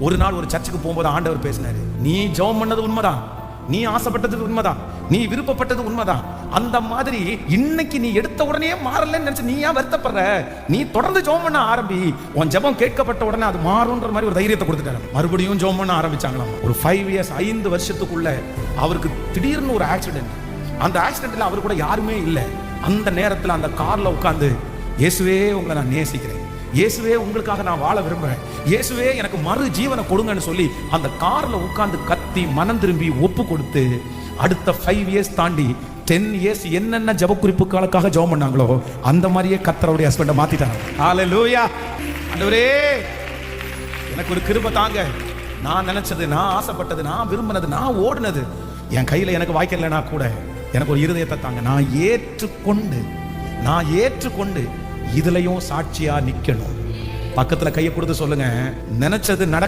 ஒரு நாள் ஒரு சர்ச்சுக்கு போகும்போது ஆண்டவர் பேசினாரு நீ ஜெபம் பண்ணது உண்மைதான். நீ ஆசைப்பட்டது உண்மைதான். நீ விருப்பப்பட்டது உண்மைதான். அந்த மாதிரி இன்னைக்கு நீ எடுத்த உடனே மாறலன்னு நினைச்சு நீ ஏன் வருத்தப்படுற? நீ தொடர்ந்து ஜெபம் பண்ண ஆரம்பி உன் ஜெபம் கேட்கப்பட்ட உடனே அது மாறும்ன்ற மாதிரி ஒரு தைரியத்தை கொடுத்துட்டாரு. மறுபடியும் ஜெபம் பண்ண ஆரம்பிச்சாங்களாம். ஒரு ஃபைவ் இயர்ஸ் ஐந்து வருஷத்துக்குள்ள அவருக்கு திடீர்னு ஒரு ஆக்சிடென்ட் அந்த ஆக்சிடென்ட்ல அவர் கூட யாருமே இல்லை. அந்த நேரத்தில் அந்த கார்ல உட்காந்து இயேசுவே உங்களை நான் நேசிக்கிறேன். இயேசுவே உங்களுக்காக நான் வாழ விரும்புகிறேன். இயேசுவே எனக்கு மறு ஜீவனை கொடுங்கன்னு சொல்லி அந்த காரில் உட்காந்து கத்தி மனம் திரும்பி ஒப்பு கொடுத்து அடுத்த ஃபைவ் இயர்ஸ் தாண்டி டென் இயர்ஸ் என்னென்ன ஜப குறிப்புகளுக்காக ஜெபம் பண்ணாங்களோ அந்த மாதிரியே கத்தரவுடைய ஹஸ்பண்டை மாத்திட்டாங்க லூயா அண்டவரே எனக்கு ஒரு கிருபை தாங்க. நான் நினைச்சது நான் ஆசைப்பட்டது நான் விரும்பினது நான் ஓடினது. என் கையில் எனக்கு வாய்க்கலைன்னா கூட எனக்கு ஒரு இருதயத்தை தாங்க. நான் ஏற்றுக்கொண்டு நான் ஏற்றுக்கொண்டு இதுலயும் சாட்சியா நிக்கணும். பக்கத்துல கையை கொடுத்து சொல்லுங்க. நினைச்சது நடக்க